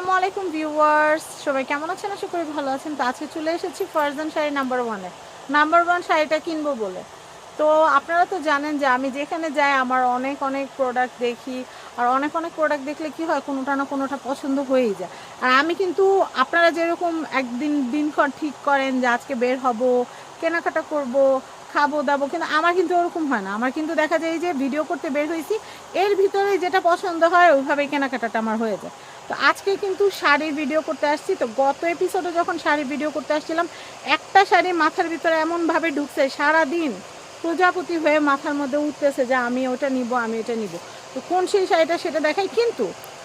আসসালামু আলাইকুম ভিউয়ার্স। সবাই কেমন আছেন? আশা করি ভালো আছেন। তো আজকে চলে এসেছি ফারজান শাড়ি নাম্বার ওয়ানে নাম্বার ওয়ান শাড়িটা কিনবো বলে। তো আপনারা তো জানেন যে আমি যেখানে যাই, আমার অনেক অনেক প্রোডাক্ট দেখি। আর অনেক অনেক প্রোডাক্ট দেখলে কি হয়, কোনোটা না কোনোটা পছন্দ হয়েই যায়। আর আমি কিন্তু আপনারা যেরকম একদিন দিনক্ষণ ঠিক করেন যে আজকে বের হব, কেনাকাটা করব, খাব, দাবো, কিন্তু আমার কিন্তু ওরকম হয় না। আমার কিন্তু দেখা যায় যে ভিডিও করতে বের হয়েছি, এর ভিতরে যেটা পছন্দ হয়, ওইভাবেই কেনাকাটাটা আমার হয়ে যায়। তো আজকে কিন্তু শাড়ির ভিডিও করতে আসছি। তো গত এপিসোডে যখন শাড়ির ভিডিও করতে আসছিলাম, একটা শাড়ি মাথার ভিতরে এমনভাবে ঢুকছে সারা দিন প্রজাপতি হয়ে মাথার মধ্যে উঠতেছে যে আমি ওটা নিব, আমি এটা নিব। তো কোন সেই শাড়িটা সেটা দেখাই, কিন্তু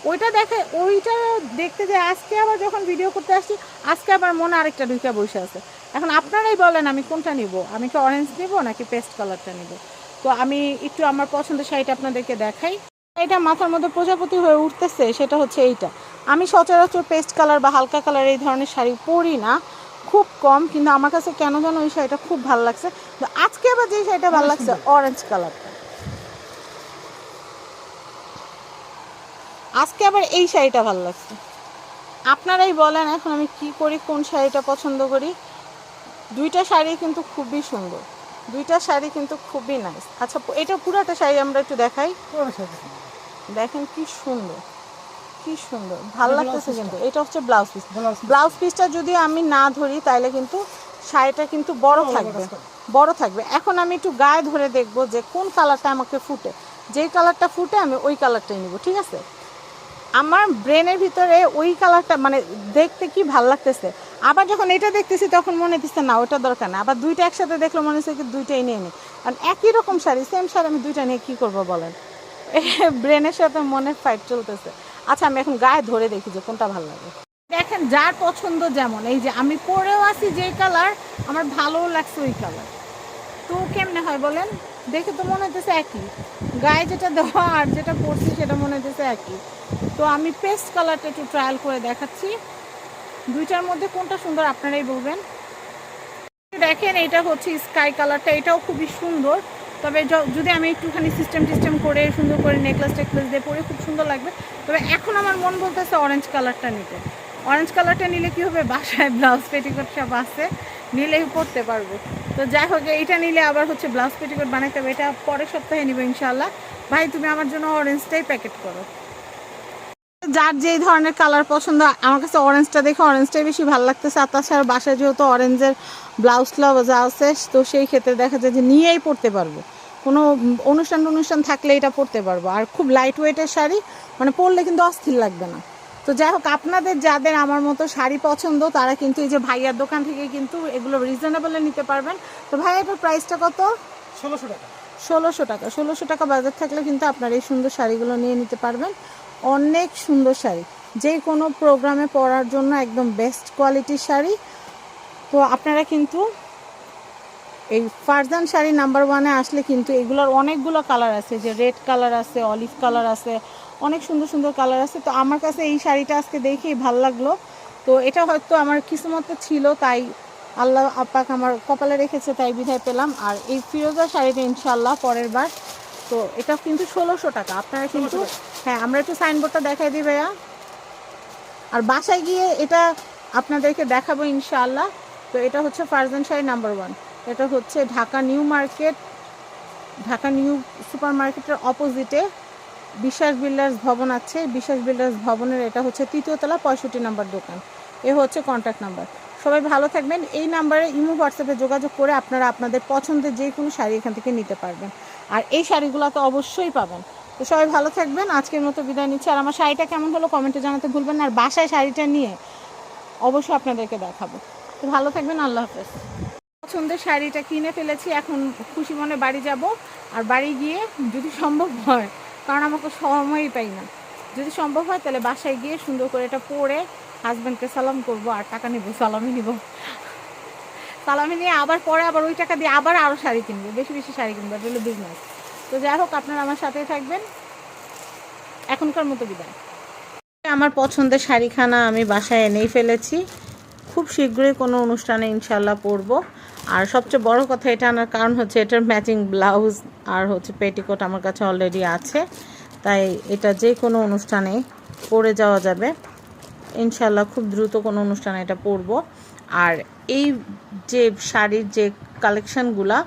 ওইটা দেখে ওইটা দেখতে যে আজকে আবার যখন ভিডিও করতে আসছি, আজকে আবার মনে আরেকটা ঢুকে বসে আছে। এখন আপনারাই বলেন আমি কোনটা নিব? আমি কি অরেঞ্জ নিব নাকি পেস্ট কালারটা নিব? তো আমি একটু আমার পছন্দের শাড়িটা আপনাদেরকে দেখাই। এটা মাথার মধ্যে প্রজাপতি হয়ে উঠতেছে সেটা হচ্ছে এইটা। আমি সচরাচর পেস্ট কালার বা হালকা কালার এই ধরনের শাড়ি পরি না খুব কম কিন্তু আমার কাছে কেন যেন ওই শাড়িটা খুব ভালো লাগছে। তো আজকে আবার যে শাড়িটা ভালো লাগছে অরেঞ্জ কালারটা আজকে আবার এই শাড়িটা ভালো লাগছে। আপনারাই বলেন এখন আমি কি করি কোন শাড়িটা পছন্দ করি। দুইটা শাড়ি কিন্তু খুবই সুন্দর। দুইটা শাড়ি কিন্তু খুবই নাইস আচ্ছা এটা পুরাটা শাড়ি আমরা একটু দেখাই। দেখেন কি সুন্দর কি সুন্দর। ভালো লাগতেছে কিন্তু। এটা হচ্ছে ব্লাউজ পিস ব্লাউজ পিসটা যদি আমি না ধরি তাহলে কিন্তু শাড়িটা কিন্তু বড় থাকবে। বড় বড় থাকবে। এখন আমি একটু গায়ে ধরে দেখব যে কোন কালারটা আমাকে ফুটে। যেই কালারটা ফুটে আমি ওই কালারটাই নিব ঠিক আছে? আমার ব্রেনের ভিতরে ওই কালারটা মানে দেখতে কি ভালো লাগতেছে? আবার যখন এটা দেখতেছি, তখন মনে হচ্ছে না, ওটা দরকার না। আবার দুইটা একসাথে দেখলে মনে হচ্ছে কি দুইটাই নিয়ে নিই কারণ একই রকম শাড়ি সেম শাড়ি, আমি দুইটা নিয়ে কী করব বলেন? ব্রেনের সাথে মনের ফাইট চলতেছে। আচ্ছা আমি এখন গায়ে ধরে দেখি যে কোনটা ভালো লাগে। দেখেন, যার পছন্দ যেমন, এই যে আমি পরেও আছি যেই কালার, আমার ভালোও লাগছে ওই কালার। তো কেমনে হয় বলেন? দেখে তো মনে হতেছে একই। গায়ে যেটা দেওয়া আর যেটা পরছি সেটা মনে হতেছে একই। তো আমি পেস্ট কালারটা একটু ট্রায়াল করে দেখাচ্ছি। দুইটার মধ্যে কোনটা সুন্দর আপনারাই বলবেন? দেখেন এটা হচ্ছে স্কাই কালারটা, এটাও খুবই সুন্দর। তবে যদি আমি একটুখানি সিস্টেম টিস্টেম করে সুন্দর করে নেকলেস টেকলেস দিয়ে পরে খুব সুন্দর লাগবে। তবে এখন আমার মন বলতেছে অরেঞ্জ কালারটা নিতে। অরেঞ্জ কালারটা নিলে কি হবে? বাসায় ব্লাউজ পেটিকোট সব আছে, নিলেই পরতে পারব। তো যাই হোক, এইটা নিলে আবার হচ্ছে ব্লাউজ পেটিকোট বানাইতে হবে। এটা পরের সপ্তাহে নিবো ইনশাল্লাহ ভাই, তুমি আমার জন্য অরেঞ্জটাই প্যাকেট করো। যার যেই ধরনের কালার পছন্দ আমার কাছে অরেঞ্জটা দেখে অরেঞ্জটাই বেশি ভালো লাগতেছে। আর তাছাড়া বাসায় যেহেতু অরেঞ্জের ব্লাউজ ব্লাউজ আছে তো সেই ক্ষেত্রে দেখা যায় যে নিয়েই পরতে পারব। কোনো অনুষ্ঠান অনুষ্ঠান থাকলে এটা পরতে পারব। আর খুব লাইট ওয়েটের শাড়ি মানে পরলে কিন্তু অস্থির লাগবে না। তো যাই হোক আপনাদের যাদের আমার মতো শাড়ি পছন্দ তারা কিন্তু এই যে ভাইয়ার দোকান থেকে কিন্তু এগুলো রিজনেবলে নিতে পারবেন। তো ভাইয়া এটার প্রাইসটা কত? ষোলোশো টাকা। ষোলোশো টাকা। ষোলোশো টাকা বাজার থাকলে কিন্তু আপনারা এই সুন্দর শাড়িগুলো নিয়ে নিতে পারবেন। অনেক সুন্দর শাড়ি। যে কোনো প্রোগ্রামে পরার জন্য একদম বেস্ট কোয়ালিটির শাড়ি। তো আপনারা কিন্তু এই ফারজান শাড়ি নাম্বার ওয়ানে আসলে কিন্তু এগুলোর অনেকগুলো কালার আছে, যে রেড কালার আছে অলিভ কালার আছে, অনেক সুন্দর সুন্দর কালার আছে। তো আমার কাছে এই শাড়িটা আজকে দেখেই ভালো লাগল। তো এটা হয়তো আমার কিসমতে ছিল, তাই আল্লাহ আপাক আমার কপালে রেখেছে, তাই বিধায় পেলাম। আর এই ফিরোজা শাড়িটা ইনশাল্লাহ পরের বার। তো এটা কিন্তু ষোলোশো টাকা। আপনারা কিন্তু 1600 হ্যাঁ আমরা একটু সাইনবোর্ডটা দেখাই দিই ভাইয়া। আর বাসায় গিয়ে এটা আপনাদেরকে দেখাবো ইনশাআল্লাহ। তো এটা হচ্ছে ফারজান শাড়ি নাম্বার ওয়ান এটা হচ্ছে Dhaka new market, Dhaka new super মার্কেটের অপোজিটে বিশ্বাস বিল্ডার্স ভবন আছে। বিশ্বাস বিল্ডার্স ভবনের এটা হচ্ছে তৃতীয় তলা পঁয়ষট্টি নাম্বার দোকান। এ হচ্ছে কন্ট্যাক্ট নাম্বার সবাই ভালো থাকবেন। এই নাম্বারে ইমো হোয়াটসঅ্যাপে যোগাযোগ করে আপনারা আপনাদের পছন্দের যে কোনো শাড়ি এখান থেকে নিতে পারবেন। আর এই শাড়িগুলো তো অবশ্যই পাবেন। তো সবাই ভালো থাকবেন, আজকের মতো বিদায় নিচ্ছি। আর আমার শাড়িটা কেমন হলো কমেন্টে জানাতে ভুলবেন না। আর বাসায় শাড়িটা নিয়ে অবশ্যই আপনাদেরকে দেখাবো। তো ভালো থাকবেন, আল্লাহ হাফেজ। পছন্দের শাড়িটা কিনে ফেলেছি, এখন খুশি মনে বাড়ি যাব। আর বাড়ি গিয়ে যদি সম্ভব হয়, কারণ আমাকে সময়ই পাই না। যদি সম্ভব হয় তাহলে বাসায় গিয়ে সুন্দর করে এটা পরে হাজব্যান্ডকে সালাম করব আর টাকা নিব, সালামি নিব। সালামি নিয়ে আবার পরে আবার ওই টাকা দিয়ে আবার আরও শাড়ি কিনবো, বেশি বেশি শাড়ি কিনবো বিজনেস তো যাই হোক, আপনারা আমার সাথেই থাকবেন। এখনকার মতো বিদায়। আমার পছন্দের শাড়িখানা আমি বাসায় এনেই ফেলেছি। খুব শীঘ্রই কোনো অনুষ্ঠানে ইনশাল্লাহ পরব। আর সবচেয়ে বড় কথা এটা আনার কারণ হচ্ছে এটার ম্যাচিং ব্লাউজ আর হচ্ছে পেটিকোট আমার কাছে অলরেডি আছে। তাই এটা যে কোনো অনুষ্ঠানে পরে যাওয়া যাবে। ইনশাল্লাহ খুব দ্রুত কোনো অনুষ্ঠানে এটা পরব। আর এই যে শাড়ির যে কালেকশানগুলা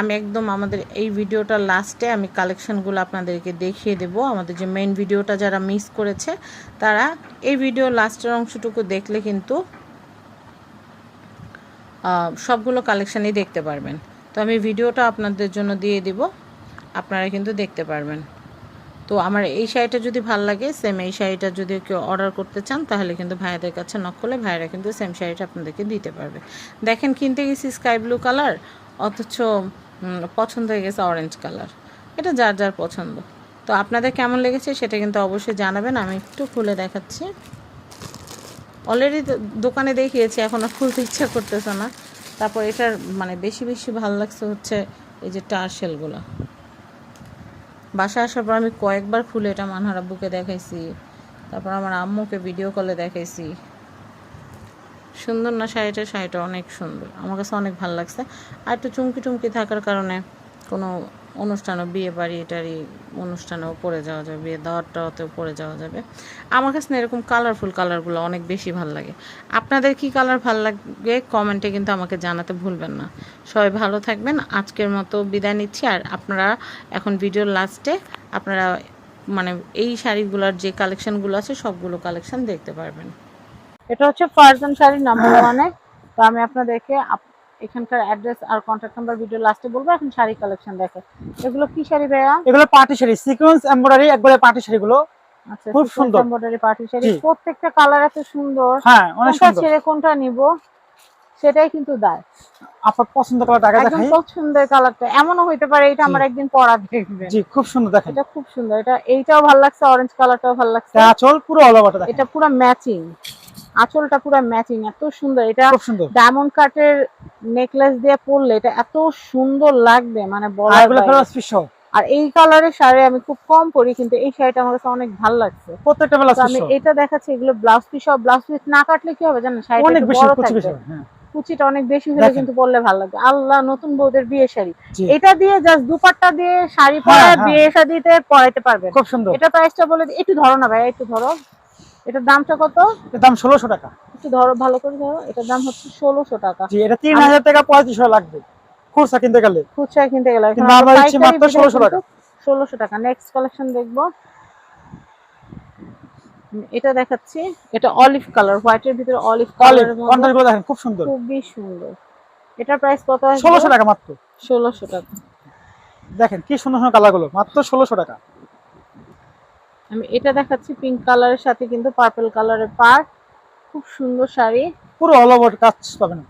আমি একদম আমাদের এই ভিডিওটার লাস্টে আমি কালেকশানগুলো আপনাদেরকে দেখিয়ে দেব। আমাদের যে মেইন ভিডিওটা যারা মিস করেছে, তারা এই ভিডিও লাস্টের অংশটুকু দেখলে কিন্তু সবগুলো কালেকশানই দেখতে পারবেন। তো আমি ভিডিওটা আপনাদের জন্য দিয়ে দিব, আপনারা কিন্তু দেখতে পারবেন। তো আমার এই শাড়িটা যদি ভালো লাগে সেম এই শাড়িটা যদি কেউ অর্ডার করতে চান, তাহলে কিন্তু ভাইয়াদের কাছে নক করলে ভাইয়ারা কিন্তু সেম শাড়িটা আপনাদেরকে দিতে পারবে। দেখেন কিনতে গেছি স্কাই ব্লু কালার অথচ পছন্দ হয়ে গেছে অরেঞ্জ কালার এটা যার যার পছন্দ। তো আপনাদের কেমন লেগেছে সেটা কিন্তু অবশ্যই জানাবেন। আমি একটু খুলে দেখাচ্ছি। অলরেডি দোকানে দেখিয়েছি, এখন আর খুলতে ইচ্ছা করতেছে না। তারপর এটার মানে বেশি বেশি ভালো লাগছে হচ্ছে এই যে টার্সেলগুলো বাসায় আসার পর আমি কয়েকবার খুলে এটা মানহার আব্বুকে দেখাইছি। তারপর আমার আম্মুকে ভিডিও কলে দেখাইছি। সুন্দর না শাড়িটা? শাড়িটা অনেক সুন্দর। আমার কাছে অনেক ভালো লাগছে। আর একটু চুমকি টুমকি থাকার কারণে কোনো অনুষ্ঠানও, বিয়ে বাড়ি এটারই অনুষ্ঠানেও পরে যাওয়া যাবে, বিয়ে দাওয়ারটাতেও পরে যাওয়া যাবে। আমার কাছে না এরকম কালারফুল কালারগুলো অনেক বেশি ভালো লাগে। আপনাদের কি কালার ভালো লাগে? কমেন্টে কিন্তু আমাকে জানাতে ভুলবেন না। সবাই ভালো থাকবেন। আজকের মতো বিদায় নিচ্ছি। আর আপনারা এখন ভিডিওর লাস্টে আপনারা মানে এই শাড়িগুলোর যে কালেকশনগুলো আছে, সবগুলো কালেকশন দেখতে পারবেন। এটা হচ্ছে ফারজান শাড়ি নাম্বার ওয়ানে তো আমি আপনাদেরকে আপ- এখানকার অ্যাড্রেস আর কন্ট্যাক্ট নাম্বার ভিডিও লাস্টে বলব এখন শাড়ি কালেকশন দেখে। এগুলো কি শাড়ি ভাইয়া? এগুলো পার্টি শাড়ি সিকোয়েন্স এমব্রয়ডারি একবারে পার্টি শাড়িগুলো। আচ্ছা খুব সুন্দর। Embroidery party sari. প্রত্যেকটা কালার এত সুন্দর। হ্যাঁ অনেক সুন্দর। ছেড়ে কোনটা নিব সেটাই কিন্তু দায়। আপনার পছন্দ করা টাকা একদম দেখাই। পছন্দের কালারটা এমনও হইতে পারে এটা আমার একদিন পরা দেখবেন। জি খুব সুন্দর দেখেন। এটা খুব সুন্দর। এটা এইটাও ভালো লাগছে অরেঞ্জ কালারটাও ভালো লাগছে। আঁচল পুরো অল দেখেন। এটা পুরো ম্যাচিং আঁচলটা পুরো ম্যাচিং এত সুন্দর। এটা ডায়মন্ড কাটের নেকলেস দিয়ে পরলে এটা এত সুন্দর লাগবে মানে আর এই কালারের শাড়ি আমি খুব কম পরি কিন্তু এই শাড়িটা আমার কাছে অনেক ভালো লাগছে। প্রত্যেকটা আমি এটা দেখাচ্ছি এগুলো ব্লাউজ পিস সব ব্লাউজ পিস না কাটলে কি হবে জানেন? শাড়িটা অনেক বেশি কুচি হ্যাঁ কুচিটা অনেক বেশি হলে কিন্তু পরলে ভালো লাগবে। আল্লাহ নতুন বউদের বিয়ে শাড়ি। এটা দিয়ে জাস্ট দুপাট্টা দিয়ে শাড়ি হ্যাঁ, পরে হ্যাঁ। বিয়ে শাড়িতে পরাইতে পারবেন। খুব সুন্দর। এটা প্রাইসটা বলে একটু ধরো না ভাই একটু ধরো। এটার দামটা কত? এর দাম ষোলোশো টাকা। একটু ধরো ভালো করে ধরো। এটার দাম হচ্ছে ষোলোশো টাকা। জি এটা তিন হাজার টাকা পঁয়ত্রিশশো লাগবে। খুচরা কিনতে গেলে। খুচরা কিনতে গেলে। মাত্র 1600 টাকা। ষোলোশো টাকা। নেক্সট কালেকশন দেখব। এটা দেখাচ্ছি। এটা অলিভ কালার হোয়াইটের ভিতরে অলিভ অলিভ কালারের দেখেন খুব সুন্দর। খুবই সুন্দর। এটার প্রাইস কত ষোলোশো টাকা মাত্র। ষোলোশো টাকা। দেখেন কি সুন্দর সুন্দর কালারগুলো। মাত্র ষোলোশো টাকা। আমি এটা দেখাচ্ছি পিঙ্ক কালারের সাথে কিন্তু পার্পল কালারের পার খুব সুন্দর শাড়ি। পুরো অল ওভার কাজ পাবেন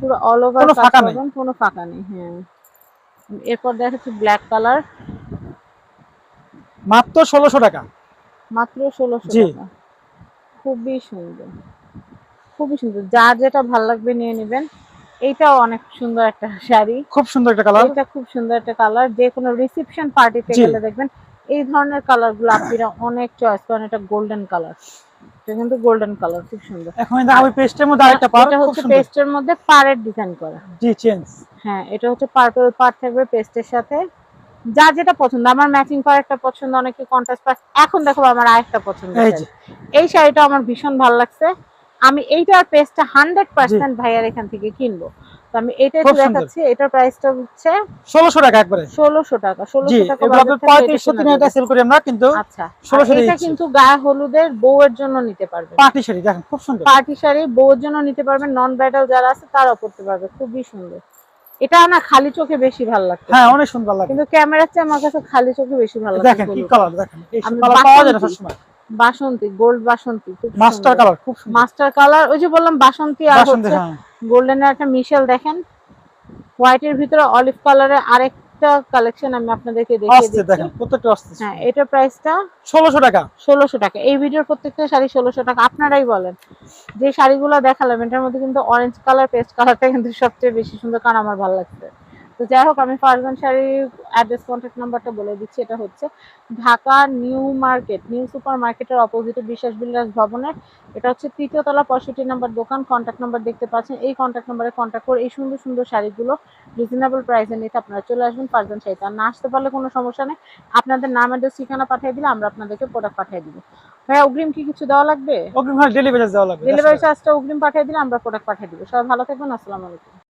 পুরো অল ওভার ফাঁকা নেই। কোনো ফাঁকা নেই হ্যাঁ। এরপর দেখাচ্ছি ব্ল্যাক কালার মাত্র ষোলোশো টাকা। মাত্র ষোলোশো জি। টাকা। খুবই সুন্দর। খুবই সুন্দর। যার যেটা ভালো লাগবে নিয়ে নেবেন। এইটাও অনেক সুন্দর একটা শাড়ি। খুব সুন্দর একটা কালার এটা খুব সুন্দর একটা কালার যে কোনো রিসেপশন পার্টিতে গেলে দেখবেন এই ধরনের কালারগুলো আপনারা অনেক চয়েস করেন এটা গোল্ডেন কালার এটা কিন্তু গোল্ডেন কালার খুব সুন্দর। এখন এই দেখো পেস্টের মধ্যে আরেকটা পার এটা হচ্ছে পেস্টের মধ্যে পাড়ের ডিজাইন করা। জি চেঞ্জ হ্যাঁ এটা হচ্ছে পার্পল পার্ট থাকবে পেস্টের সাথে। যা যেটা পছন্দ আমার ম্যাচিং পার একটা পছন্দ অনেকে কন্ট্রাস্ট পার এখন দেখো আমার আরেকটা পছন্দ এই এই শাড়িটা আমার ভীষণ ভালো লাগছে। আমি এইটার পেস্টটা হান্ড্রেড পার্সেন্ট ভাইয়ার এখান থেকে কিনবো। তো আমি এটা একটু দেখাচ্ছি এটার প্রাইসটা হচ্ছে ষোলোশো টাকা একবারে। ষোলোশো টাকা জি ষোলোশো টাকা এগুলো বাজার আপনার থেকে এটা তিন কেনা সেল করি আমরা কিন্তু আচ্ছা 1600 এটা কিন্তু গায়ে হলুদের বউয়ের জন্য নিতে পারবেন। পার্টি শাড়ি দেখেন খুব সুন্দর। পার্টি শাড়ি বউয়ের জন্য নিতে পারবেন নন ব্রাইডাল যারা আছে তারাও পড়তে পারবে খুবই সুন্দর। এটা না খালি চোখে বেশি ভালো লাগছে হ্যাঁ অনেক সুন্দর লাগে। কিন্তু ক্যামেরার চেয়ে আমার কাছে খালি চোখে বেশি ভালো লাগছে দেখেন কি কালার দেখেন এই কালার পাওয়া যায় না সবসময়। বাসন্তী গোল্ড বাসন্তী মাস্টার কালার খুব মাস্টার কালার ওই যে বললাম বাসন্তী আর হচ্ছে হ্যাঁ। গোল্ডেনের একটা মিশেল দেখেন। হোয়াইটের ভিতরে অলিভ কালারের আরেকটা কালেকশন আমি আপনাদেরকে দেখিয়ে দিচ্ছি। দেখেন প্রত্যেকটা আসছে। হ্যাঁ এটার প্রাইসটা ষোলোশো টাকা। ষোলোশো টাকা। এই ভিডিওর প্রত্যেকটা শাড়ি ষোলোশো টাকা। আপনারাই বলেন যে শাড়িগুলো দেখালাম এটার মধ্যে কিন্তু অরেঞ্জ কালার পেস্ট কালারটা কিন্তু সবচেয়ে বেশি সুন্দর কারণ আমার ভালো লাগছে। তো যাই হোক আমি ফারজান শাড়ির অ্যাড্রেস কন্ট্যাক্ট নাম্বারটা বলে দিচ্ছি এটা হচ্ছে Dhaka new market new super মার্কেটের অপোজিটে বিশ্বাস বিল্ডার্স ভবনের। এটা হচ্ছে তৃতীয় তলা পঁয়ষট্টি নাম্বার দোকান কন্ট্যাক্ট নাম্বার দেখতে পাচ্ছেন। এই কন্ট্যাক্ট নাম্বারে কন্ট্যাক্ট করে এই সুন্দর সুন্দর শাড়িগুলো রিজনেবল প্রাইসে নিতে আপনারা চলে আসবেন ফারজান শাড়িতে আর না আসতে পারলে কোনো সমস্যা নেই। আপনাদের নাম অ্যাড্রেস ঠিকানা পাঠিয়ে দিলে আমরা আপনাদেরকে প্রোডাক্ট পাঠিয়ে দিব। ভাইয়া অগ্রিম কি কিছু দেওয়া লাগবে? অগ্রিম ডেলিভারি দেওয়া লাগবে ডেলিভারি চার্জটা অগ্রিম পাঠিয়ে দিলে আমরা প্রোডাক্ট পাঠিয়ে দিব। সবাই ভালো থাকবেন আসসালামু আলাইকুম।